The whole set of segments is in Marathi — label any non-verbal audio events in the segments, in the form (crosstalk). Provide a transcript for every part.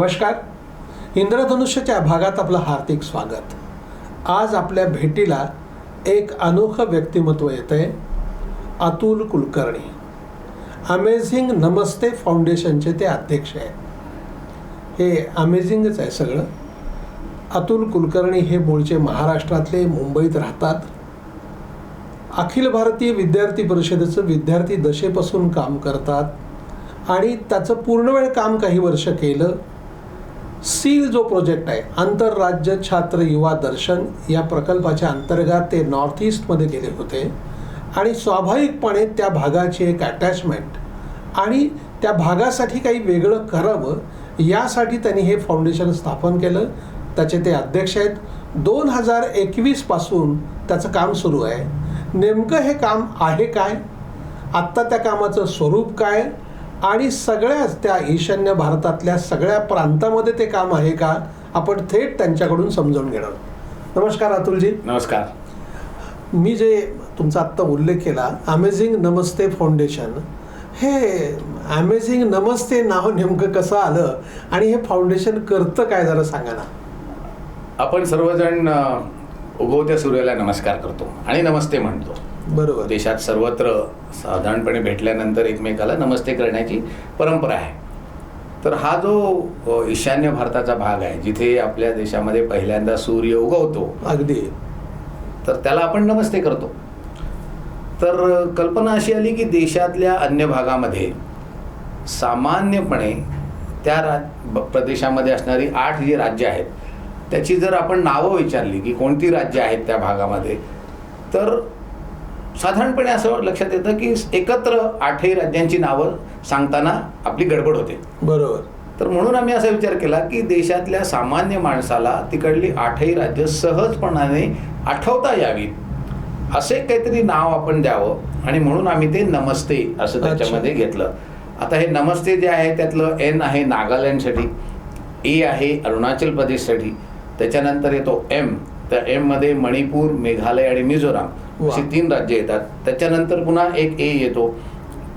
नमस्कार. इंद्रधनुष्याच्या भागात आपलं हार्दिक स्वागत. आज आपल्या भेटीला एक अनोखं व्यक्तिमत्व येतं आहे अतुल कुलकर्णी. अमेझिंग नमस्ते फाउंडेशनचे ते अध्यक्ष आहेत. हे अमेझिंगच आहे सगळं. अतुल कुलकर्णी हे मूळचे महाराष्ट्रातले मुंबईत राहतात. अखिल भारतीय विद्यार्थी परिषदेचं विद्यार्थी दशेपासून काम करतात. आणि त्याचं पूर्णवेळ काम काही वर्ष केलं. सील जो प्रोजेक्ट आहे आंतरराज्य छात्र युवा दर्शन या प्रकल्पाच्या अंतर्गत ते नॉर्थ ईस्टमध्ये गेले होते. आणि स्वाभाविकपणे त्या भागाची एक अटॅचमेंट आणि त्या भागासाठी काही वेगळं करावं यासाठी त्यांनी हे फाउंडेशन स्थापन केलं. त्याचे ते अध्यक्ष आहेत. दोन हजार एकवीसपासून त्याचं काम सुरू आहे. नेमकं हे काम आहे काय? आत्ता त्या कामाचं स्वरूप काय? आणि सगळ्याच त्या ईशान्य भारतातल्या सगळ्या प्रांतामध्ये ते काम आहे का आपण थेट त्यांच्याकडून समजावून घेणार. नमस्कार अतुलजी. नमस्कार. मी जे तुमचा आत्ता उल्लेख केला अमेझिंग नमस्ते फाउंडेशन हे अमेझिंग नमस्ते नाव नेमकं कसं आलं आणि हे फाउंडेशन करतं काय जरा सांगा ना. आपण सर्वजण उगवत्या सूर्याला नमस्कार करतो आणि नमस्ते म्हणतो. बरोबर. देशात सर्वत्र साधारणपणे भेटल्यानंतर एकमेकाला नमस्ते करण्याची परंपरा आहे. तर हा जो ईशान्य भारताचा भाग आहे जिथे आपल्या देशामध्ये पहिल्यांदा सूर्य उगवतो अगदी. तर त्याला आपण नमस्ते करतो. तर कल्पना अशी आली की देशातल्या अन्य भागामध्ये सामान्यपणे त्या राज ब- प्रदेशामध्ये असणारी आठ जी राज्य आहेत त्याची जर आपण नावं विचारली की कोणती राज्य आहेत त्या भागामध्ये तर साधारणपणे असं लक्षात येतं की एकत्र आठही राज्यांची नावं सांगताना आपली गडबड होते. बरोबर. तर म्हणून आम्ही असा विचार केला की देशातल्या सामान्य माणसाला तिकडली आठही राज्य सहजपणाने आठवता यावीत. असे काहीतरी नाव आपण द्यावं आणि म्हणून आम्ही ते नमस्ते असं. त्याच्यामध्ये घेतलं. आता हे नमस्ते जे आहे त्यातलं एन आहे नागालँडसाठी ए आहे अरुणाचल प्रदेशसाठी त्याच्यानंतर येतो एम. तर एममध्ये मणिपूर मेघालय आणि मिझोराम. अशी तीन राज्य येतात. त्याच्यानंतर पुन्हा एक ए येतो.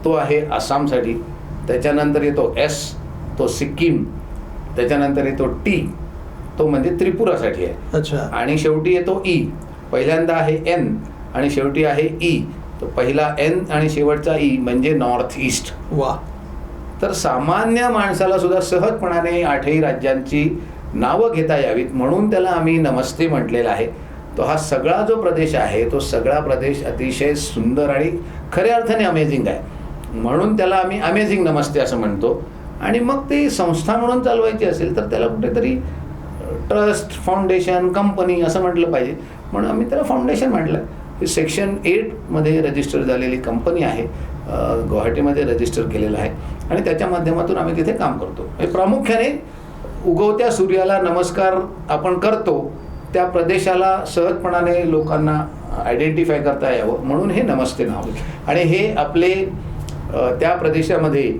तो आहे आसामसाठी. त्याच्यानंतर येतो एस तो सिक्कीम. त्याच्यानंतर येतो टी. तो म्हणजे त्रिपुरासाठी आहे. अच्छा. आणि शेवटी येतो ई. पहिल्यांदा आहे एन आणि शेवटी आहे ई. तो पहिला एन आणि शेवटचा ई म्हणजे नॉर्थ ईस्ट. वा. तर सामान्य माणसाला सुद्धा सहजपणाने आठही राज्यांची नावं घेता यावीत म्हणून त्याला आम्ही नमस्ते म्हटलेला आहे. तो हा सगळा जो प्रदेश आहे तो सगळा प्रदेश अतिशय सुंदर आणि खऱ्या अर्थाने अमेझिंग आहे. म्हणून त्याला आम्ही अमेझिंग नमस्ते असं म्हणतो. आणि मग ती संस्था म्हणून चालवायची असेल तर त्याला कुठेतरी ट्रस्ट फाउंडेशन कंपनी असं म्हटलं पाहिजे. म्हणून आम्ही त्याला फाउंडेशन म्हटलं. ही सेक्शन एटमध्ये रजिस्टर झालेली कंपनी आहे. गुवाहाटीमध्ये रजिस्टर केलेलं आहे. आणि त्याच्या माध्यमातून आम्ही तिथे काम करतो. हे प्रामुख्याने उगवत्या सूर्याला नमस्कार आपण करतो. त्या प्रदेशाला सहजपणाने लोकांना आयडेंटिफाय करता यावं म्हणून हे नमस्ते नाव. आणि हे आपले त्या प्रदेशामध्ये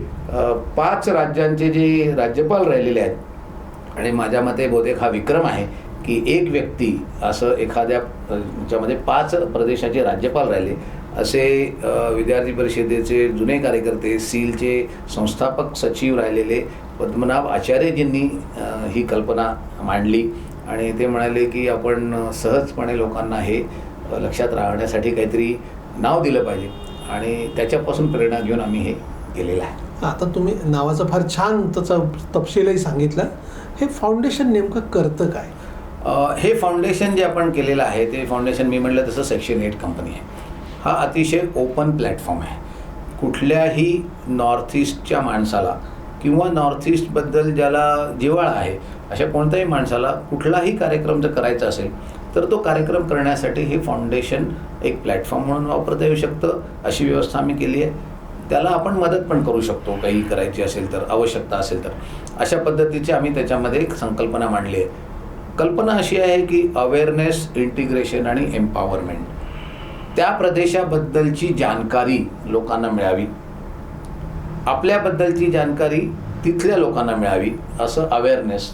पाच राज्यांचे जे राज्यपाल राहिलेले आहेत आणि माझ्या मते बहुतेक हा विक्रम आहे की एक व्यक्ती असं एखाद्या ज्यामध्ये पाच प्रदेशाचे राज्यपाल राहिले असे विद्यार्थी परिषदेचे जुने कार्यकर्ते सीलचे संस्थापक सचिव राहिलेले पद्मनाभ आचार्यजींनी ही कल्पना मांडली आणि ते म्हणाले की आपण सहजपणे लोकांना हे लक्षात राहण्यासाठी काहीतरी नाव दिलं पाहिजे. आणि त्याच्यापासून प्रेरणा घेऊन आम्ही हे केलेलं आहे. आता तुम्ही नावाचं फार छान त्याचा तपशीलही सांगितलं. हे फाउंडेशन नेमकं करतं काय? हे फाउंडेशन जे आपण केलेलं आहे ते फाउंडेशन मी म्हटलं तसं सेक्शन एट कंपनी आहे. हा अतिशय ओपन प्लॅटफॉर्म आहे. कुठल्याही नॉर्थ ईस्टच्या माणसाला किंवा नॉर्थ ईस्टबद्दल ज्याला जिव्हाळा आहे अशा कोणत्याही माणसाला कुठलाही कार्यक्रम जर करायचा असेल तर तो कार्यक्रम करण्यासाठी हे फाउंडेशन एक प्लॅटफॉर्म म्हणून वापरता येऊ शकतं. अशी व्यवस्था आम्ही केली आहे. त्याला आपण मदत पण करू शकतो काही करायची असेल तर आवश्यकता असेल तर. अशा पद्धतीची आम्ही त्याच्यामध्ये एक संकल्पना मांडली आहे. कल्पना अशी आहे की अवेअरनेस इंटिग्रेशन आणि एम्पॉवरमेंट त्या प्रदेशाबद्दलची जानकारी लोकांना मिळावी. आपल्याबद्दलची जानकारी तिथल्या लोकांना मिळावी असं अवेअरनेस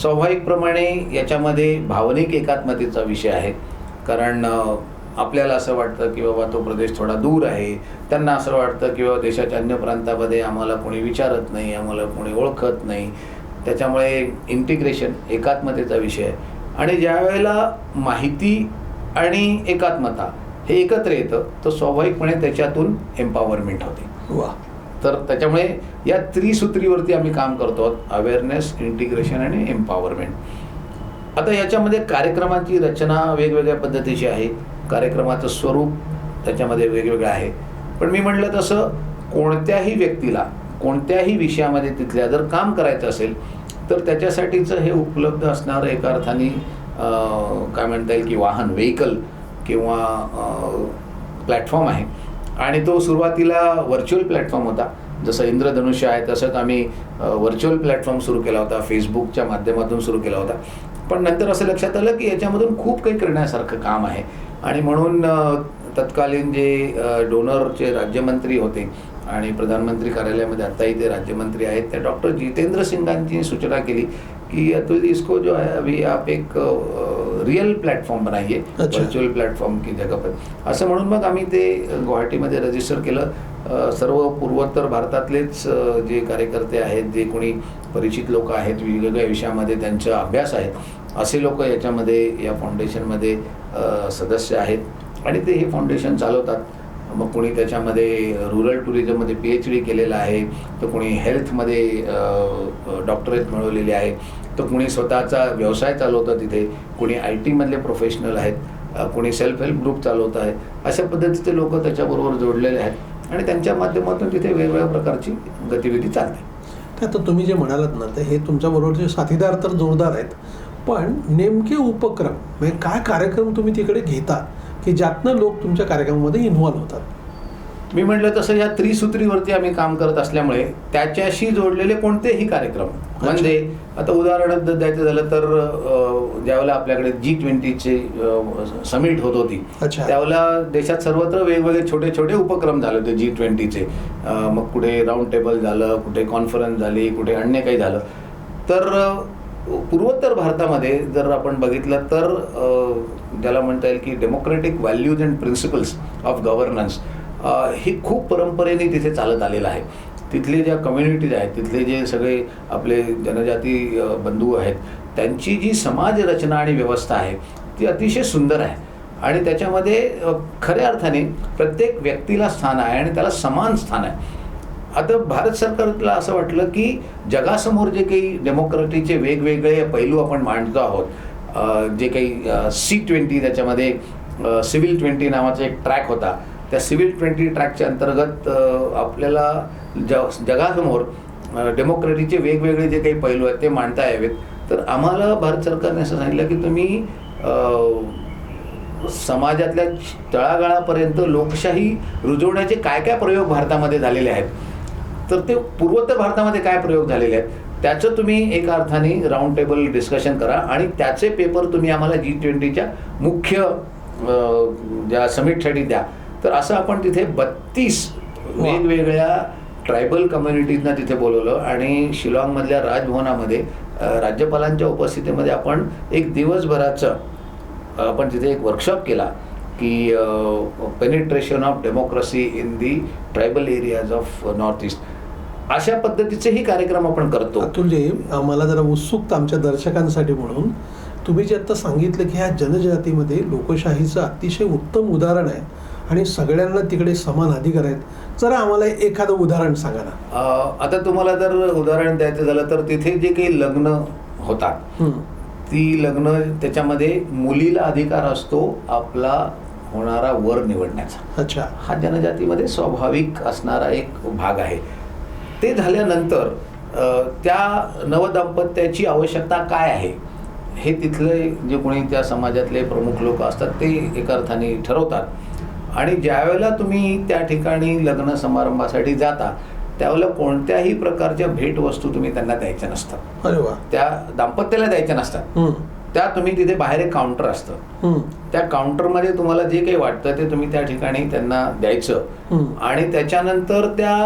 स्वाभाविकप्रमाणे याच्यामध्ये भावनिक एकात्मतेचा विषय आहे. कारण आपल्याला असं वाटतं की बाबा तो प्रदेश थोडा दूर आहे. त्यांना असं वाटतं की बाबा देशाच्या अन्य प्रांतामध्ये आम्हाला कोणी विचारत नाही आम्हाला कोणी ओळखत नाही. त्याच्यामुळे इंटिग्रेशन एकात्मतेचा विषय आहे. आणि ज्या वेळेला माहिती आणि एकात्मता हे एकत्र येतं तर स्वाभाविकपणे त्याच्यातून एम्पॉवरमेंट होते. वा. तर त्याच्यामुळे या त्रिसूत्रीवरती आम्ही काम करतो. अवेअरनेस इंटिग्रेशन आणि एम्पॉवरमेंट आता याच्यामध्ये कार्यक्रमाची रचना वेगवेगळ्या पद्धतीची आहे. कार्यक्रमाचं स्वरूप त्याच्यामध्ये वेगवेगळं आहे. पण मी म्हटलं तसं कोणत्याही व्यक्तीला कोणत्याही विषयामध्ये तिथल्या जर काम करायचं असेल तर त्याच्यासाठीचं हे उपलब्ध असणारं एका अर्थाने काय म्हणता येईल की वाहन व्हेकल किंवा प्लॅटफॉर्म आहे. आणि तो सुरुवातीला व्हर्च्युअल प्लॅटफॉर्म होता. जसं इंद्रधनुष्य आहे तसंच आम्ही व्हर्च्युअल प्लॅटफॉर्म सुरू केला होता. फेसबुकच्या माध्यमातून सुरू केला होता. पण नंतर असं लक्षात आलं की याच्यामधून खूप काही करण्यासारखं काम आहे. आणि म्हणून तत्कालीन जे डोनरचे राज्यमंत्री होते आणि प्रधानमंत्री कार्यालयामध्ये आत्ताही ते राज्यमंत्री आहेत त्या डॉक्टर जितेंद्र सिंगांची सूचना केली की अतुल इसको जो है अभी आप एक रियल प्लॅटफॉर्म बनाइए अच्छा. व्हर्च्युअल प्लॅटफॉर्म की जगह पर असं म्हणून मग आम्ही ते गुवाहाटीमध्ये रजिस्टर केलं. सर्व पूर्वोत्तर भारतातलेच जे कार्यकर्ते आहेत जे कोणी परिचित लोक आहेत वेगवेगळ्या विषयामध्ये त्यांचा अभ्यास आहे असे लोक याच्यामध्ये या फाउंडेशनमध्ये सदस्य आहेत. आणि ते हे फाउंडेशन चालवतात. मग कोणी त्याच्यामध्ये रुरल टुरिझममध्ये पी एच डी केलेलं आहे तर कोणी हेल्थमध्ये डॉक्टरेट मिळवलेली आहे. तर कुणी स्वतःचा व्यवसाय चालवतं तिथे कुणी आय टीमधले प्रोफेशनल आहेत कुणी सेल्फ हेल्प ग्रुप चालवत आहे अशा पद्धतीचे लोक त्याच्याबरोबर जोडलेले आहेत आणि त्यांच्या माध्यमातून तिथे वेगवेगळ्या प्रकारची गतिविधी चालते. ते आता तुम्ही जे म्हणालात ना हे तुमच्याबरोबरचे साथीदार तर जोरदार आहेत पण नेमके उपक्रम म्हणजे काय कार्यक्रम तुम्ही तिकडे घेता की ज्यातनं लोक तुमच्या कार्यक्रमामध्ये इन्व्हॉल्व्ह होतात? मी म्हटलं तसं या त्रिसूत्रीवरती आम्ही काम करत असल्यामुळे त्याच्याशी जोडलेले कोणतेही कार्यक्रम. म्हणजे आता उदाहरण द्यायचं झालं तर ज्यावेळेला आपल्याकडे जी ट्वेंटीचे समिट होत होती. त्यावेळेला देशात सर्वत्र वेगवेगळे छोटे छोटे उपक्रम झाले होते जी ट्वेंटीचे मग कुठे राऊंड टेबल झालं कुठे कॉन्फरन्स झाली कुठे अन्य काही झालं. तर पूर्वोत्तर भारतामध्ये जर आपण बघितलं तर ज्याला म्हणता येईल की democratic values and principles of governance ही खूप परंपरेने तिथे चालत आलेलं आहे. तिथले ज्या कम्युनिटीज आहेत तिथले जे सगळे आपले जनजाती बंधू आहेत त्यांची जी समाज रचना आणि व्यवस्था आहे ती अतिशय सुंदर आहे. आणि त्याच्यामध्ये खऱ्या अर्थाने प्रत्येक व्यक्तीला स्थान आहे आणि त्याला समान स्थान आहे. आता भारत सरकारला असं वाटलं की जगासमोर जे काही डेमोक्रेटीचे वेगवेगळे पैलू आपण मांडतो आहोत जे काही सी ट्वेंटी त्याच्यामध्ये सिव्हिल ट्वेंटी नावाचा एक ट्रॅक होता. त्या सिव्हिल ट्वेंटी ट्रॅकच्या अंतर्गत आपल्याला ज जगासमोर डेमोक्रेटीचे वेगवेगळे जे काही पैलू आहेत ते मांडता यावेत. तर आम्हाला भारत सरकारने असं सांगितलं की तुम्ही समाजातल्या तळागाळापर्यंत लोकशाही रुजवण्याचे काय काय प्रयोग भारतामध्ये झालेले आहेत? तर ते पूर्वोत्तर भारतामध्ये काय प्रयोग झालेले आहेत? त्याचं तुम्ही एका अर्थाने राऊंड टेबल डिस्कशन करा आणि त्याचे पेपर तुम्ही आम्हाला जी ट्वेंटीच्या मुख्य ज्या समिटसाठी द्या. तर असं आपण तिथे बत्तीस. वेगवेगळ्या ट्रायबल कम्युनिटीजना तिथे बोलवलं आणि शिलाँगमधल्या राजभवनामध्ये राज्यपालांच्या उपस्थितीमध्ये आपण एक दिवसभराचं आपण तिथे एक वर्कशॉप केला की penetration of democracy in the tribal areas of north east अशा पद्धतीचेही कार्यक्रम आपण करतो. अतुलजी आम्हाला जरा उत्सुकता आमच्या दर्शकांसाठी म्हणून. तुम्ही जे आता सांगितलं की ह्या जनजातीमध्ये लोकशाहीचं अतिशय उत्तम उदाहरण आहे. आणि सगळ्यांना तिकडे समान अधिकार आहेत. जरा आम्हाला एखादं उदाहरण सांगा ना. आता तुम्हाला जर उदाहरण द्यायचं झालं तर तिथे जे काही लग्न होतात. ती लग्न त्याच्यामध्ये मुलीला अधिकार असतो आपला होणारा वर निवडण्याचा. अच्छा. हा जनजातीमध्ये स्वाभाविक असणारा एक भाग आहे. ते झाल्यानंतर त्या नवदाम्पत्याची आवश्यकता काय आहे? हे तिथले जे कोणी त्या समाजातले प्रमुख लोक असतात ते एका अर्थाने ठरवतात. आणि ज्यावेळेला तुम्ही त्या ठिकाणी लग्न समारंभासाठी जाता त्यावेळेला कोणत्याही प्रकारच्या भेटवस्तू तुम्ही त्यांना द्यायच्या नसतात अरे वा त्या दाम्पत्याला द्यायच्या नसतात. त्या तुम्ही तिथे बाहेर एक काउंटर असतं. त्या काउंटरमध्ये तुम्हाला जे काही वाटतं ते तुम्ही त्या ठिकाणी त्यांना द्यायचं. आणि त्याच्यानंतर त्या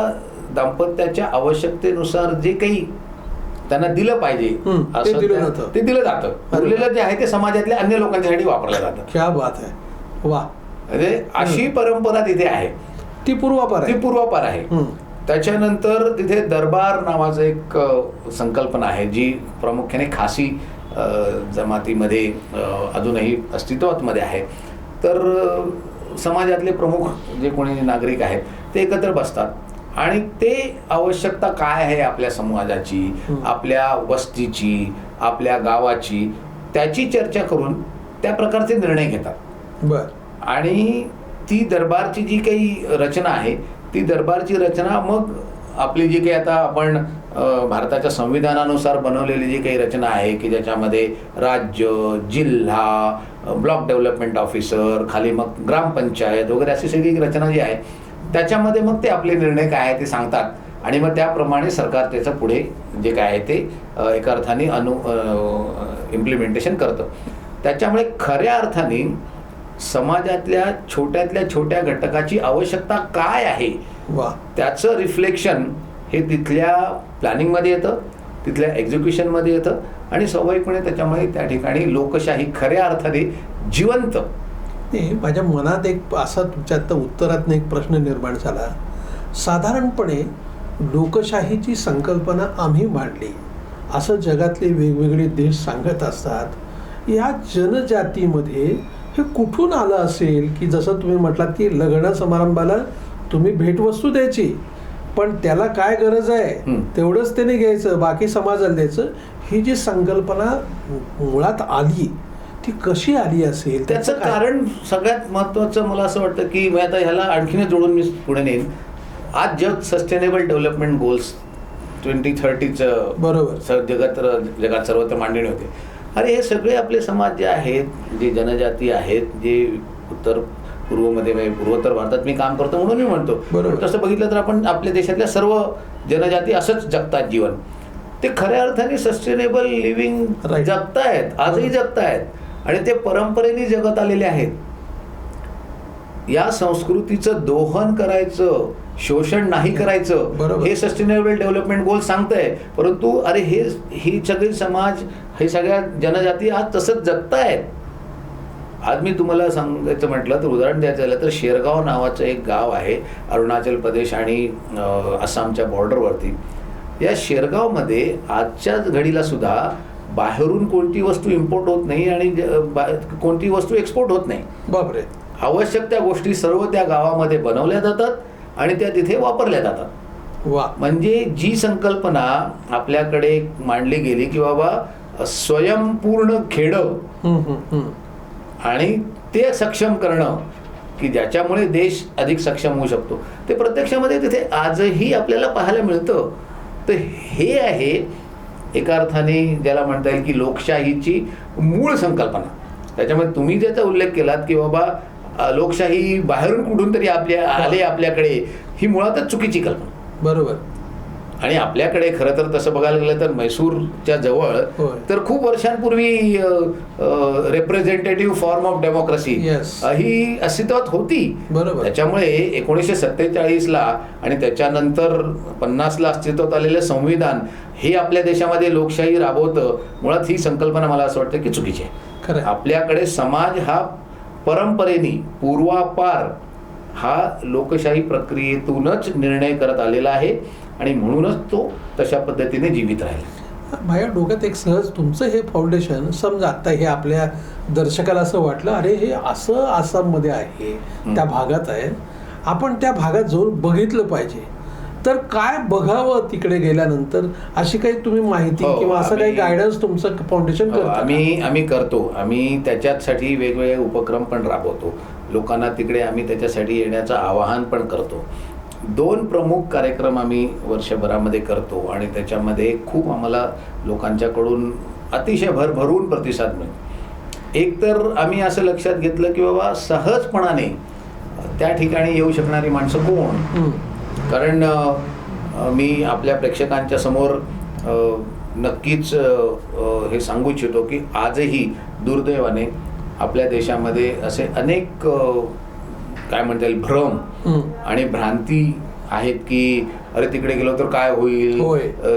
दाम्पत्याच्या आवश्यकतेनुसार जे काही त्यांना दिलं पाहिजे असं दिलं त्या- जातं. ते दिलं जातं. उरलेलं जे आहे ते समाजातल्या अन्य लोकांच्यासाठी वापरलं जातं क्या बात आहे वा म्हणजे अशी परंपरा तिथे आहे. ती पूर्वापार ती पूर्वापार आहे. त्याच्यानंतर तिथे दरबार नावाचं एक संकल्पना आहे जी प्रामुख्याने खासी जमातीमध्ये अजूनही अस्तित्वामध्ये आहे. तर समाजातले प्रमुख जे कोणी नागरिक आहेत ते एकत्र बसतात. आणि ते आवश्यकता काय आहे आपल्या समाजाची. आपल्या वस्तीची आपल्या गावाची त्याची चर्चा करून त्या प्रकारचे निर्णय घेतात. बर. आणि ती दरबारची जी काही रचना आहे ती दरबारची रचना मग आपली जी काही आता आपण भारताच्या संविधानानुसार बनवलेली जी काही रचना आहे की ज्याच्यामध्ये राज्य जिल्हा ब्लॉक डेव्हलपमेंट ऑफिसर खाली मग ग्रामपंचायत वगैरे अशी सगळी रचना जी आहे त्याच्यामध्ये मग ते आपले निर्णय काय आहे ते सांगतात. आणि मग त्याप्रमाणे सरकार त्याचं पुढे जे काय आहे ते एका अर्थाने अनु इम्प्लिमेंटेशन करतं. त्याच्यामुळे खऱ्या अर्थाने समाजातल्या छोट्यातल्या छोट्या घटकाची आवश्यकता काय आहे? वा. त्याचं रिफ्लेक्शन हे तिथल्या प्लॅनिंगमध्ये येतं तिथल्या एक्झिक्युशनमध्ये येतं आणि स्वाभाविकपणे त्याच्यामुळे त्या ठिकाणी लोकशाही खऱ्या अर्थाने जिवंत. नाही माझ्या मनात एक असा तुमच्या आता उत्तरातनं एक प्रश्न निर्माण झाला. साधारणपणे लोकशाहीची संकल्पना आम्ही मांडली. असं जगातले वेगवेगळे देश सांगत असतात. या जनजातीमध्ये हे कुठून आलं असेल की जसं तुम्ही म्हटलात की लग्न समारंभाला तुम्ही भेटवस्तू द्यायची पण त्याला काय गरज आहे. तेवढंच त्याने घ्यायचं बाकी समाजाला द्यायचं. ही जी संकल्पना मुळात आली ती कशी आली असेल? त्याचं? कारण सगळ्यात महत्त्वाचं मला असं वाटतं की मी आता ह्याला आणखीनच जोडून मी पुढे नेईन. आज जग सस्टेनेबल डेव्हलपमेंट गोल्स ट्वेंटी थर्टीचं बरोबर. स जगात जगात सर्वत्र मांडणी होते. अरे हे सगळे आपले समाज जे आहेत जे जनजाती आहेत जे उत्तर पूर्वमध्ये म्हणजे पूर्वोत्तर भारतात मी काम करतो म्हणून मी म्हणतो. तसं बघितलं तर आपण आपल्या देशातल्या सर्व जनजाती असंच जगतात जीवन. ते खऱ्या अर्थाने सस्टेनेबल लिव्हिंग. जगतायत आजही जगतायत. आणि ते परंपरेने जगत आलेले आहेत. या संस्कृतीचं दोहन करायचं शोषण नाही करायचं बरोबर. हे सस्टेनेबल डेव्हलपमेंट गोल सांगतंय. परंतु अरे हे ही सगळी समाज हे सगळ्या जनजाती आज तसंच जगतायत. आज मी तुम्हाला सांगायचं म्हटलं तर उदाहरण द्यायचं झालं तर शेरगाव नावाचं एक गाव आहे अरुणाचल प्रदेश आणि आसामच्या बॉर्डरवरती. या शेरगावमध्ये आजच्या घडीला सुद्धा बाहेरून कोणती वस्तू इम्पोर्ट होत नाही आणि कोणती वस्तू एक्सपोर्ट होत नाही. बापरे. आवश्यक त्या गोष्टी सर्व त्या गावामध्ये बनवल्या जातात आणि त्या तिथे वापरल्या जातात. वा. म्हणजे जी संकल्पना आपल्याकडे मांडली गेली की बाबा स्वयंपूर्ण खेडं. आणि ते सक्षम करणं की ज्याच्यामुळे देश अधिक सक्षम होऊ शकतो. ते प्रत्यक्षामध्ये तिथे आजही आपल्याला पाहायला मिळतं. तर हे आहे एका अर्थाने ज्याला म्हणता येईल की लोकशाहीची मूळ संकल्पना. त्याच्यामध्ये तुम्ही ज्याचा उल्लेख केलात की बाबा लोकशाही बाहेरून कुठून तरी आपल्या आले आपल्याकडे ही मुळातच चुकीची कल्पना. बरोबर. आणि आपल्याकडे खरं तर तसं बघायला गेलं तर म्हैसूरच्या जवळ. तर खूप वर्षांपूर्वी रिप्रेझेंटेटिव्ह फॉर्म ऑफ डेमोक्रेसी. ही अस्तित्वात होती बरोबर. त्याच्यामुळे एकोणीसशे सत्तेचाळीसला आणि त्याच्यानंतर पन्नासला अस्तित्वात आलेलं संविधान हे आपल्या देशामध्ये लोकशाही राबवतं मुळात ही संकल्पना मला असं वाटतं की चुकीची आहे. आपल्याकडे समाज हा परंपरेने पूर्वापार हा लोकशाही प्रक्रियेतूनच निर्णय करत आलेला आहे आणि म्हणूनच तो तशा पद्धतीने जीवित राहिला. माझ्या डोक्यात एक सहज तुमचं हे फाउंडेशन समजा आता हे आपल्या दर्शकाला असं वाटलं अरे हे असं आसाममध्ये आहे त्या भागात आहे. आपण त्या भागात जाऊन बघितलं पाहिजे. तर काय बघावं तिकडे गेल्यानंतर? अशी काही तुम्ही माहिती हो, किंवा असं काही गायडन्स तुमचं फाउंडेशन हो, करतं? आम्ही आम्ही करतो. आम्ही त्याच्यासाठी वेगवेगळे उपक्रम पण राबवतो. लोकांना तिकडे आम्ही त्याच्यासाठी येण्याचं आवाहन पण करतो. दोन प्रमुख कार्यक्रम आम्ही वर्षभरामध्ये करतो आणि त्याच्यामध्ये खूप आम्हाला लोकांच्याकडून अतिशय भरभरून प्रतिसाद मिळतो एक तर आम्ही असं लक्षात घेतलं की बाबा सहजपणाने त्या ठिकाणी येऊ शकणारी माणसं कोण. कारण मी आपल्या प्रेक्षकांच्या समोर नक्कीच हे सांगू इच्छितो की आजही दुर्दैवाने आपल्या देशामध्ये असे अनेक काय म्हणता येईल भ्रम. आणि भ्रांती आहेत की अरे तिकडे गेलो तर काय होईल?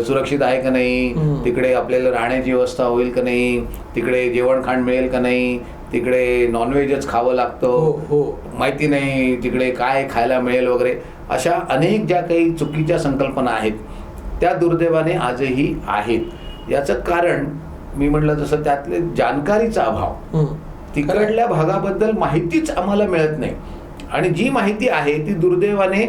सुरक्षित आहे का नाही. तिकडे आपल्याला राहण्याची व्यवस्था होईल का नाही? तिकडे जेवण खाण मिळेल का नाही? तिकडे नॉनव्हेजच खावं हो लागतं. हो माहिती नाही तिकडे काय खायला मिळेल वगैरे. अशा अनेक ज्या काही चुकीच्या संकल्पना आहेत त्या दुर्दैवाने आजही आहेत. याचं कारण मी म्हटलं जसं त्यातले जाणकारीचा अभाव. तिकडल्या भागाबद्दल माहितीच आम्हाला मिळत नाही. आणि जी माहिती आहे ती दुर्दैवाने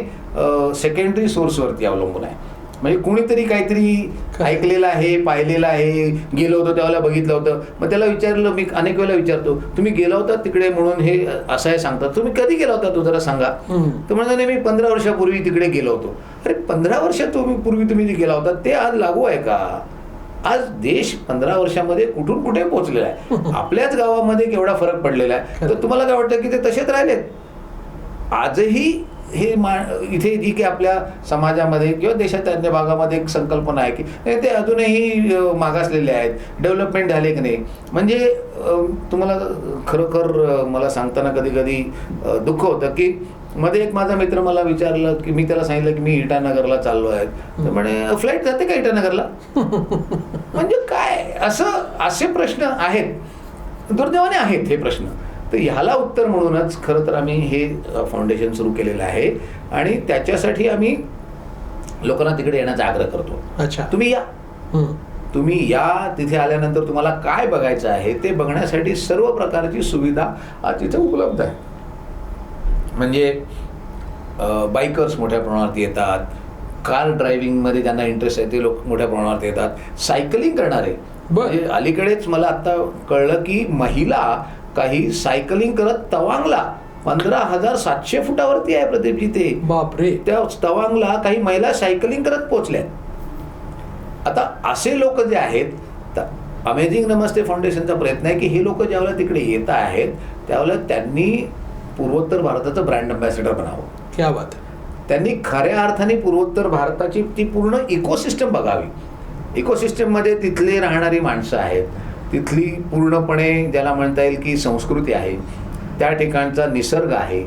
सेकंडरी सोर्सवरती अवलंबून आहे. म्हणजे कुणीतरी काहीतरी. ऐकलेलं आहे पाहिलेलं आहे गेलो होतो त्यावेळेला बघितलं होतं. मग त्याला विचारलं मी अनेक वेळेला विचारतो तुम्ही गेला होता तिकडे म्हणून हे असं आहे सांगतात. तुम्ही कधी गेला होता तो जरा सांगा. हम्म. तो म्हणतो नाही मी पंधरा वर्षापूर्वी तिकडे गेलो होतो. अरे पंधरा वर्ष तुम्ही पूर्वी तुम्ही जे गेला होता? ते आज लागू आहे का? आज देश पंधरा वर्षामध्ये कुठून कुठे पोहोचलेला आहे? (laughs) आपल्याच गावामध्ये केवढा फरक पडलेला आहे. तर. तुम्हाला काय वाटतं की ते तसेच राहिलेत? आजही हे मा इथे जी काही आपल्या समाजामध्ये किंवा देशाच्या अन्य भागामध्ये एक संकल्पना आहे की ते अजूनही मागासलेले आहेत. डेव्हलपमेंट झाले की नाही? म्हणजे तुम्हाला खरोखर मला सांगताना कधी कधी दुःख होतं की मध्ये एक माझा मित्र मला विचारलं की मी त्याला सांगितलं की मी इटानगरला चाललो आहे. तर म्हणे फ्लाईट जाते का इटानगरला? (laughs) म्हणजे काय? असं असे प्रश्न आहेत. दुर्दैवाने आहेत हे प्रश्न. तर ह्याला उत्तर म्हणूनच खरं तर आम्ही हे फाउंडेशन सुरू केलेलं आहे. आणि त्याच्यासाठी आम्ही लोकांना तिकडे येण्याचा आग्रह करतो. अच्छा. तुम्ही या. तुम्ही या. तिथे आल्यानंतर तुम्हाला काय बघायचं आहे ते बघण्यासाठी सर्व प्रकारची सुविधा आज तिथे उपलब्ध आहे. म्हणजे बायकर्स मोठ्या प्रमाणात येतात. कार ड्रायव्हिंगमध्ये ज्यांना इंटरेस्ट आहे ते लोक मोठ्या प्रमाणात येतात. सायकलिंग करणारे. म्हणजे अलीकडेच मला आता कळलं की महिला काही सायकलिंग करत तवांगला पंधरा हजार सातशे फुटावरती आहे प्रदीपजी ते बापरे. त्या तवांगला काही महिला सायकलिंग करत पोहोचल्यात आता असे लोक जे आहेत अमेझिंग नमस्ते फाउंडेशनचा प्रयत्न आहे की हे लोक ज्यावेळेला तिकडे येत आहेत त्यावेळेला त्यांनी पूर्वोत्तर भारताचं ब्रँड अम्बॅसिडर बनावं. क्या बात त्यांनी खऱ्या अर्थाने पूर्वोत्तर भारताची ती पूर्ण इकोसिस्टम बघावी. इकोसिस्टममध्ये तिथले राहणारी माणसं आहेत. तिथली पूर्णपणे ज्याला म्हणता येईल की संस्कृती आहे त्या ठिकाणचा निसर्ग आहे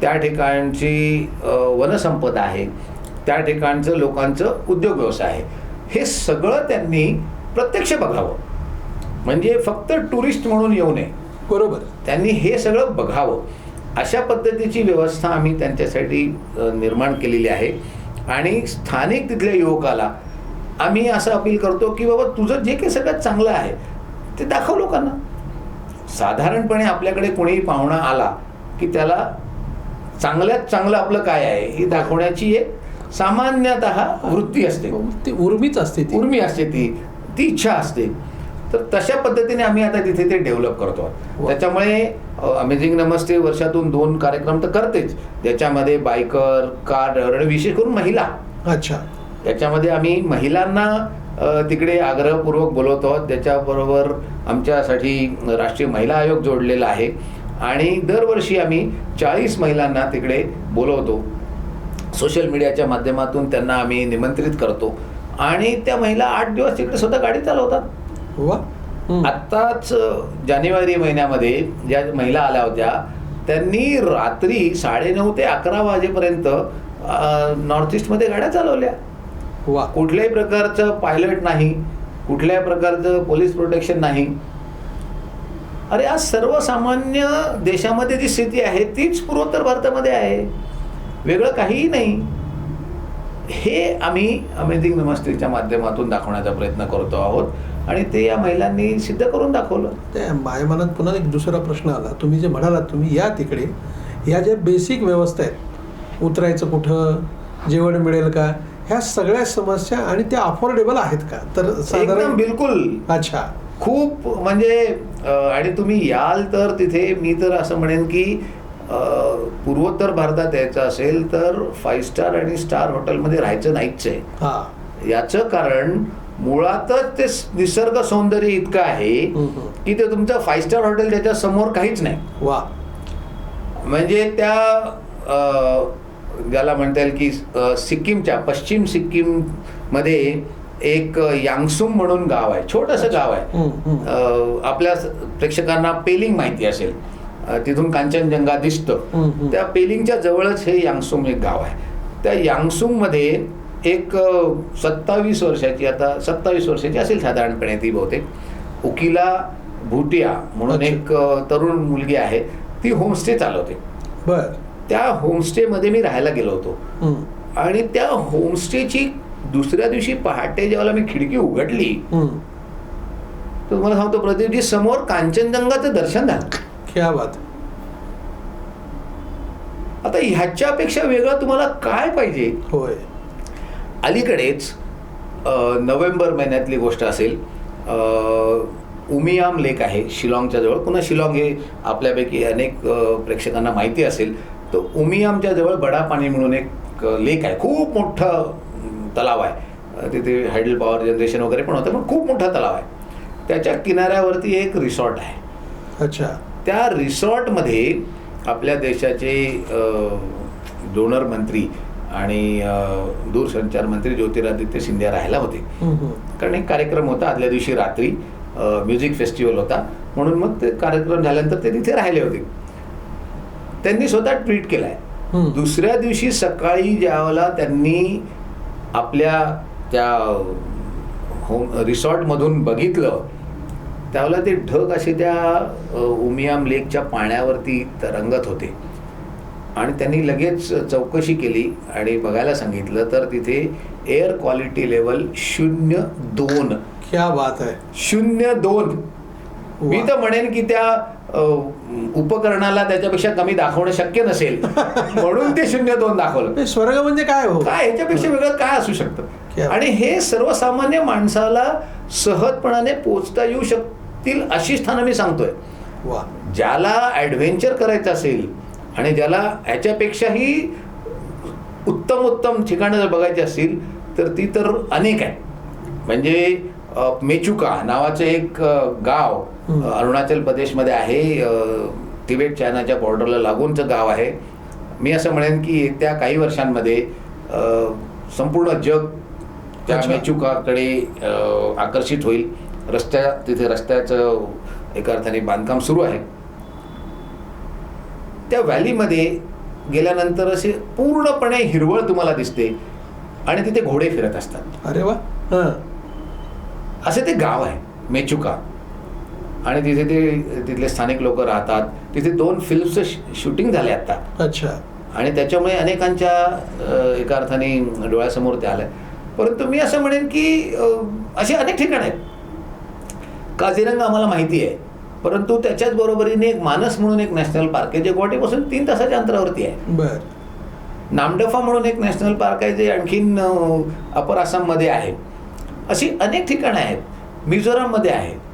त्या ठिकाणची वनसंपदा आहे त्या ठिकाणचं लोकांचं उद्योग व्यवसाय आहे हे सगळं त्यांनी प्रत्यक्ष बघावं. म्हणजे फक्त टुरिस्ट म्हणून येऊ नये. बरोबर. त्यांनी हे सगळं बघावं. अशा पद्धतीची व्यवस्था आम्ही त्यांच्यासाठी निर्माण केलेली आहे. आणि स्थानिक तिथल्या युवकाला आम्ही असं अपील करतो की बाबा तुझं जे काही सगळ्यात चांगलं आहे ते दाखव लोकांना साधारणपणे आपल्याकडे कोणीही पाहुणा आला की त्याला चांगल्यात चांगलं आपलं काय आहे हे दाखवण्याची एक सामान्यतः वृत्ती असते. ती उर्मीच असते ती. उर्मी असते ती ती इच्छा असते. तर तशा पद्धतीने आम्ही आता तिथे ते डेव्हलप करतो. त्याच्यामुळे अमेझिंग नमस्ते वर्षातून दोन कार्यक्रम तर करतेच. ज्याच्यामध्ये बायकर कार विशेष करून महिला. अच्छा. याच्यामध्ये आम्ही महिलांना तिकडे आग्रहपूर्वक बोलवतो आहोत. त्याच्याबरोबर आमच्यासाठी राष्ट्रीय महिला आयोग जोडलेला आहे. आणि दरवर्षी आम्ही चाळीस महिलांना तिकडे बोलवतो. सोशल मीडियाच्या माध्यमातून त्यांना आम्ही निमंत्रित करतो. आणि त्या महिला आठ दिवस तिकडे स्वतः गाडी चालवतात. वा. आत्ताच जानेवारी महिन्यामध्ये ज्या महिला आल्या होत्या त्यांनी रात्री साडेनऊ ते अकरा वाजेपर्यंत नॉर्थ ईस्टमध्ये गाड्या चालवल्या. वा कुठल्याही प्रकारचं पायलट नाही कुठल्याही प्रकारचं पोलीस प्रोटेक्शन नाही. अरे आज सर्वसामान्य देशामध्ये जी स्थिती आहे तीच पूर्वोत्तर भारतामध्ये आहे. वेगळं काहीही नाही. हे आम्ही अमेझिंग नमस्तेच्या माध्यमातून दाखवण्याचा प्रयत्न करतो आहोत. आणि ते या महिलांनी सिद्ध करून दाखवलं. ते माझ्या मनात पुन्हा एक दुसरा प्रश्न आला. तुम्ही जे म्हणालात तुम्ही या तिकडे या ज्या बेसिक व्यवस्था आहेत उतरायचं कुठं जेवण मिळेल का ह्या सगळ्या समस्या आणि त्या अफोर्डेबल आहेत का? तर एकदम साधारण बिलकुल. अच्छा. खूप म्हणजे आणि तुम्ही याल तर तिथे मी तर असं म्हणेन की पूर्वोत्तर भारतात यायचं असेल तर फाईव्ह स्टार आणि स्टार हॉटेलमध्ये राहायचं नाहीच आहे. हा. याचं कारण मुळातच ते निसर्ग सौंदर्य इतकं आहे. की ते तुमचं फाईव्ह स्टार हॉटेल त्याच्यासमोर काहीच नाही. वा. म्हणजे त्या ज्याला म्हणता येईल की सिक्कीमच्या पश्चिम सिक्कीममध्ये एक यांगसुंग म्हणून गाव आहे. छोटंसं गाव आहे. आपल्या प्रेक्षकांना पेलिंग माहिती असेल. तिथून कांचनजंगा दिसतं. त्या पेलिंगच्या जवळच हे यांगसुंग एक गाव आहे. त्या यांगसुंगमध्ये एक सत्तावीस वर्षाची आता सत्तावीस वर्षाची असेल साधारणपणे ती बहुतेक. उकिला भुटिया म्हणून. एक तरुण मुलगी आहे. ती होमस्टे चालवते. बर. त्या होमस्टेमध्ये मी राहायला गेलो होतो. आणि त्या होमस्टेची दुसऱ्या दिवशी पहाटे ज्यावेळेला मी खिडकी उघडली. तर तुम्हाला सांगतो प्रदीपजी समोर कांचनजंगाचं दर्शन झालं. बात. आता ह्याच्यापेक्षा वेगळं तुम्हाला काय पाहिजे? होय. अलीकडेच नोव्हेंबर महिन्यातली गोष्ट असेल अ, उमियाम लेक आहे शिलाँगच्या जवळ. पुन्हा शिलाँग हे आपल्यापैकी अनेक प्रेक्षकांना माहिती असेल. तर उमियामच्या जवळ बडा पाणी म्हणून एक लेक आहे. खूप मोठं तलाव आहे. तिथे हायडल पॉवर जनरेशन वगैरे पण होतं पण खूप मोठा तलाव आहे. त्याच्या किनाऱ्यावरती एक रिसॉर्ट आहे. अच्छा. त्या रिसॉर्टमध्ये आपल्या देशाचे डोनर मंत्री आणि दूरसंचार मंत्री ज्योतिरादित्य सिंधिया राहायला होते. कारण एक कार्यक्रम होता आदल्या दिवशी रात्री म्युझिक फेस्टिवल होता. म्हणून मग ते कार्यक्रम झाल्यानंतर ते तिथे राहिले होते. त्यांनी स्वतः ट्विट केलाय. दुसऱ्या दिवशी सकाळी ज्यावेळेला त्यांनी आपल्या त्या होम रिसॉर्टमधून बघितलं त्यावेळेला ते ढग असे त्या उमियाम लेकच्या पाण्यावरती तरंगत होते. आणि त्यांनी लगेच चौकशी केली आणि बघायला सांगितलं तर तिथे एअर क्वालिटी लेवल शून्य दोन. क्या बात आहे. शून्य दोन. मी. तर म्हणेन की त्या उपकरणाला त्याच्यापेक्षा कमी दाखवणं शक्य नसेल म्हणून ते शून्य दोन दाखवलं. स्वर्ग म्हणजे काय हो? काय ह्याच्यापेक्षा वेगळं काय असू? शकतं? आणि हे सर्वसामान्य माणसाला सहजपणाने पोचता येऊ शकतील अशी स्थानं मी सांगतोय. ज्याला ॲडव्हेंचर करायचं असेल आणि ज्याला ह्याच्यापेक्षाही उत्तम उत्तम ठिकाणं जर बघायची असतील तर ती तर अनेक आहे म्हणजे मेचुका नावाचं एक गाव अरुणाचल प्रदेशमध्ये आहे. तिबेट चायनाच्या बॉर्डरला लागूनचं गाव आहे. मी असं म्हणेन की येत्या काही वर्षांमध्ये संपूर्ण जग त्या. मेचुकाकडे आकर्षित होईल. रस्त्या तिथे रस्त्याचं एका अर्थाने बांधकाम सुरू आहे. त्या व्हॅलीमध्ये गेल्यानंतर असे पूर्णपणे हिरवळ तुम्हाला दिसते आणि तिथे घोडे फिरत असतात. अरे वा. हां. असे ते गाव आहे मेचुका. आणि तिथे ते तिथले स्थानिक लोक राहतात. तिथे दोन फिल्मचं शूटिंग झाले आता. अच्छा. आणि त्याच्यामुळे अनेकांच्या एका अर्थाने डोळ्यासमोर ते आलं परंतु मी असं म्हणेन की अ, अशी अनेक ठिकाणं आहेत. काझीरंगा आम्हाला माहिती आहे. परंतु त्याच्याच बरोबरीने एक मानस म्हणून एक नॅशनल पार्क आहे जे गुवाहाटीपासून तीन तासाच्या अंतरावरती आहे. बर. नामडफा म्हणून एक नॅशनल पार्क आहे जे आणखीन अपर आसाममध्ये आहे. अशी अनेक ठिकाणं आहेत. मिझोराममध्ये आहे. अ,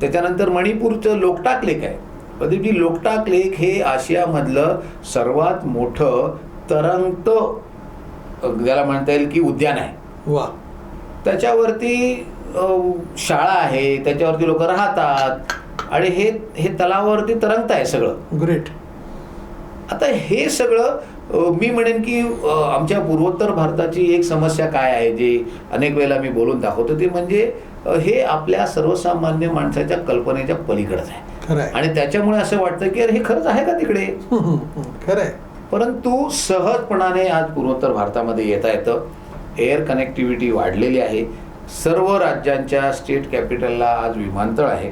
त्याच्यानंतर मणिपूरचं लोकटाक लेक आहे. प्रदीपजी लोकटाक लेक हे आशियामधलं सर्वात मोठं तरंगत ज्याला म्हणता येईल की उद्यान आहे. वा. त्याच्यावरती शाळा आहे त्याच्यावरती लोक राहतात आणि हे हे तलावावरती तरंगत आहे सगळं. ग्रेट. आता हे सगळं मी म्हणेन की आमच्या पूर्वोत्तर भारताची एक समस्या काय आहे जी अनेक वेळेला मी बोलून दाखवतो ती म्हणजे हे आपल्या सर्वसामान्य माणसाच्या कल्पनेच्या पलीकडच आहे. आणि त्याच्यामुळे असं वाटतं की अरे हे खरंच आहे का तिकडे? हम्म, हम्म, हम्म. खरं आहे परंतु सहजपणाने आज पूर्वोत्तर भारतामध्ये येता येतं. एअर कनेक्टिव्हिटी वाढलेली आहे. सर्व राज्यांच्या स्टेट कॅपिटलला आज विमानतळ आहे.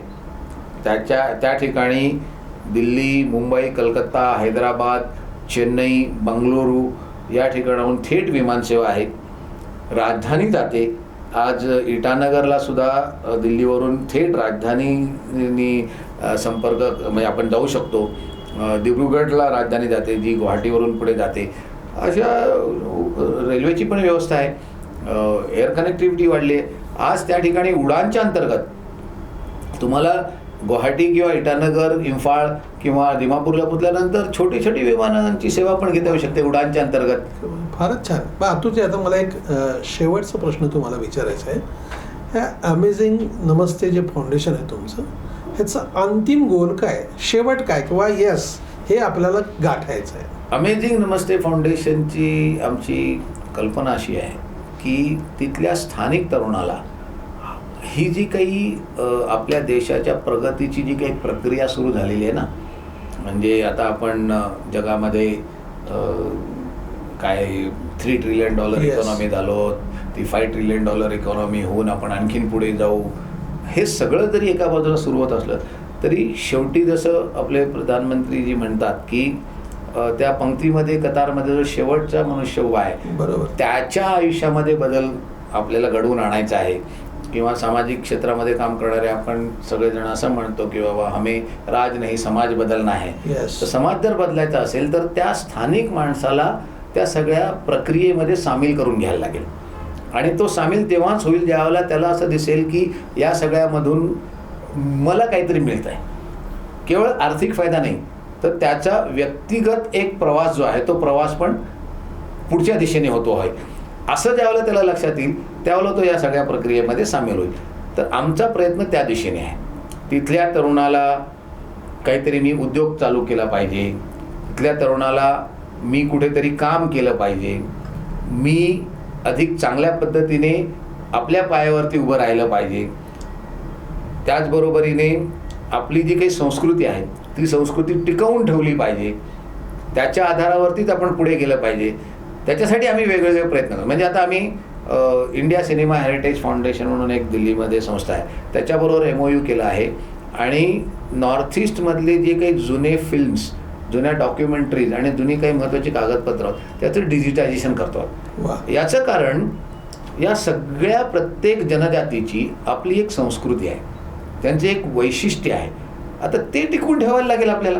त्याच्या त्या ठिकाणी दिल्ली मुंबई कलकत्ता हैदराबाद चेन्नई बंगळुरू या ठिकाणाहून थेट विमानसेवा आहे. राजधानी जाते. आज इटानगरला सुद्धा दिल्लीवरून थेट राजधानीनी संपर्क म्हणजे आपण जाऊ शकतो. दिब्रुगडला राजधानी जाते जी गुवाहाटीवरून पुढे जाते. अशा रेल्वेची पण व्यवस्था आहे. एअर कनेक्टिव्हिटी वाढली आहे. आज त्या ठिकाणी उडानच्या अंतर्गत तुम्हाला गुवाहाटी किंवा इटानगर इम्फाळ किंवा दिमापूरला पोचल्यानंतर छोटी छोटी विमानांची सेवा पण घेता येऊ शकते उडानच्या अंतर्गत. फारच छान. बा आतुरजी आता मला एक शेवटचा प्रश्न तुम्हाला विचारायचा आहे. ह्या अमेझिंग नमस्ते जे फाउंडेशन आहे तुमचं ह्याचं अंतिम गोल काय? शेवट काय? किंवा येस हे आपल्याला गाठायचं आहे. अमेझिंग नमस्ते फाउंडेशनची आमची कल्पना अशी आहे की तिथल्या स्थानिक तरुणाला ही जी काही आपल्या देशाच्या प्रगतीची जी काही प्रक्रिया सुरू झालेली आहे ना म्हणजे आता आपण जगामध्ये काय three trillion dollar Yes. Economy झालो ती फाय ट्रिलियन डॉलर इकॉनॉमी होऊन आपण आणखीन पुढे जाऊ हे सगळं जरी एका बाजूला सुरू होत असलं तरी शेवटी जसं आपले प्रधानमंत्री जी म्हणतात की त्या पंक्तीमध्ये कतारमध्ये जो शेवटचा मनुष्य उभा आहे बरोबर त्याच्या आयुष्यामध्ये बदल आपल्याला घडवून आणायचा आहे किंवा सामाजिक क्षेत्रामध्ये काम करणारे आपण सगळेजण असं म्हणतो की बाबा हमे राज नाही समाज बदलना है Yes. तर समाज जर बदलायचा असेल तर त्या स्थानिक माणसाला त्या सगळ्या प्रक्रियेमध्ये सामील करून घ्यायला लागेल. आणि तो सामील तेव्हाच होईल ज्यावेळेला त्याला असं दिसेल की या सगळ्यामधून मला काहीतरी मिळत आहे केवळ आर्थिक फायदा नाही तर त्याचा व्यक्तिगत एक प्रवास जो आहे तो प्रवास पण पुढच्या दिशेने होतो आहे. असं ज्यावेळेला त्याला लक्षात येईल त्यावेळेला तो या सगळ्या प्रक्रियेमध्ये सामील होईल. तर आमचा प्रयत्न त्या दिशेने आहे. तिथल्या तरुणाला काहीतरी मी उद्योग चालू केला पाहिजे. तिथल्या तरुणाला मी कुठेतरी काम केलं पाहिजे. मी अधिक चांगल्या पद्धतीने आपल्या पायावरती उभं राहिलं पाहिजे. त्याचबरोबरीने आपली जी काही संस्कृती आहे ती संस्कृती टिकवून ठेवली पाहिजे. त्याच्या आधारावरतीच आपण पुढे गेलं पाहिजे. त्याच्यासाठी आम्ही वेगवेगळे प्रयत्न करतो. म्हणजे आता आम्ही इंडिया सिनेमा हेरिटेज फाउंडेशन म्हणून एक दिल्लीमध्ये संस्था आहे. त्याच्याबरोबर एम ओ यू केलं आहे. आणि नॉर्थ ईस्टमधले जे काही जुने फिल्म्स जुन्या डॉक्युमेंटरीज आणि जुनी काही महत्त्वाची कागदपत्र त्याचं डिजिटायझेशन करतो याचं कारण या सगळ्या प्रत्येक जनजातीची आपली एक संस्कृती आहे. त्यांचे एक वैशिष्ट्य आहे. आता ते टिकून ठेवायला लागेल आपल्याला.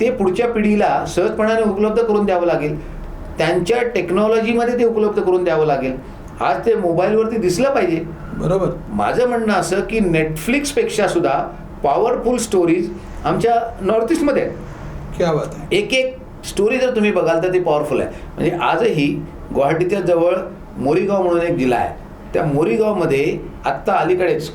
ते पुढच्या पिढीला सहजपणाने उपलब्ध करून द्यावं लागेल. त्यांच्या टेक्नॉलॉजीमध्ये ते उपलब्ध करून द्यावं लागेल. आज ते मोबाईलवरती दिसलं पाहिजे. बरोबर. माझं म्हणणं असं की नेटफ्लिक्सपेक्षा सुद्धा पॉवरफुल स्टोरीज आमच्या नॉर्थ ईस्टमध्ये आहेत क्या बात आहे एक एक स्टोरी जर तुम्ही बघाल तर ती पॉवरफुल आहे. म्हणजे आजही गुवाहाटीच्या जवळ मोरीगाव म्हणून एक जिल्हा आहे. त्या मोरीगावमध्ये आत्ता अलीकडेच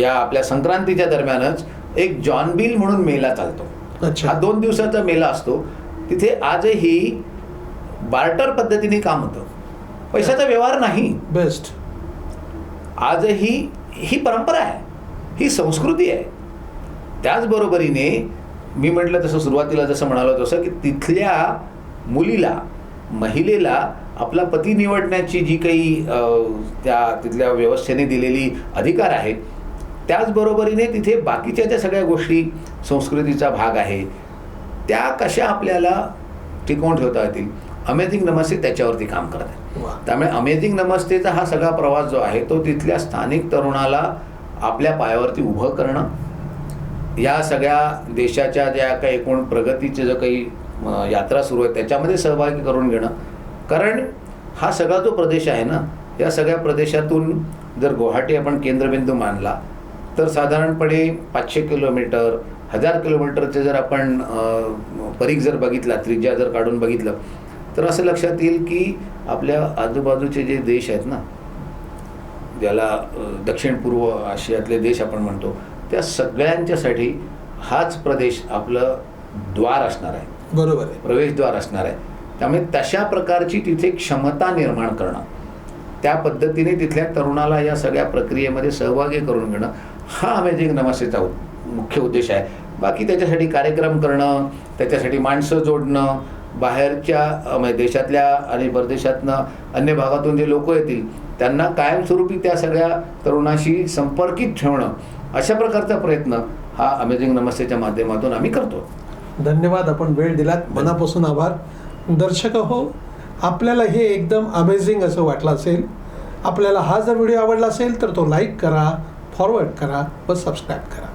या आपल्या संक्रांतीच्या दरम्यानच एक जॉनबिल म्हणून मेला चालतो. अच्छा. हा दोन दिवसाचा मेला असतो. तिथे आजही बार्टर पद्धतीने काम होतं. पैशाचा व्यवहार नाही. बेस्ट आजही ही परंपरा आहे. ही संस्कृती आहे. त्याचबरोबरीने मी म्हटलं तसं सुरुवातीला जसं म्हणालो तसं की तिथल्या मुलीला महिलेला आपला पती निवडण्याची जी काही त्या तिथल्या व्यवस्थेने दिलेली अधिकार आहे त्याचबरोबरीने तिथे बाकीच्या ज्या सगळ्या गोष्टी संस्कृतीचा भाग आहे त्या कशा आपल्याला टिकवून ठेवता येतील? अमेझिंग नमस्ते त्याच्यावरती काम करत आहे त्यामुळे अमेझिंग नमस्तेचा हा सगळा प्रवास जो आहे तो तिथल्या स्थानिक तरुणाला आपल्या पायावरती उभं करणं या सगळ्या देशाच्या ज्या काही एकूण प्रगतीचे जो काही यात्रा सुरू आहे त्याच्यामध्ये सहभागी करून घेणं. कारण हा सगळा जो प्रदेश आहे ना या सगळ्या प्रदेशातून जर गुवाहाटी आपण केंद्रबिंदू मानला तर साधारणपणे पाचशे किलोमीटर हजार किलोमीटरचे जर आपण परीख परीघ जर बघितला त्रिज्या जर काढून बघितलं तर असं लक्षात येईल की आपल्या आजूबाजूचे जे देश आहेत ना ज्याला दक्षिण पूर्व आशियातले देश आपण म्हणतो त्या सगळ्यांच्यासाठी हाच प्रदेश आपलं द्वार असणार आहे. बरोबर आहे. प्रवेशद्वार असणार आहे. त्यामुळे तशा प्रकारची तिथे क्षमता निर्माण करणं त्या पद्धतीने तिथल्या तरुणाला या सगळ्या प्रक्रियेमध्ये सहभागी करून घेणं हा अमेझिंग नमस्तेचा मुख्य उद्देश आहे. बाकी त्याच्यासाठी कार्यक्रम करणं त्याच्यासाठी माणसं जोडणं बाहेरच्या म्हणजे देशातल्या आणि परदेशातनं अन्य भागातून जे लोक येतील त्यांना कायमस्वरूपी त्या सगळ्या तरुणाशी संपर्कित ठेवणं अशा प्रकारचा प्रयत्न हा अमेझिंग नमस्तेच्या माध्यमातून आम्ही करतो. धन्यवाद आपण वेळ दिलात. मनापासून आभार. दर्शक हो आपल्याला हे एकदम अमेझिंग असं वाटलं असेल. आपल्याला हा जर व्हिडिओ आवडला असेल तर तो लाईक करा फॉरवर्ड करा व सबस्क्राईब करा.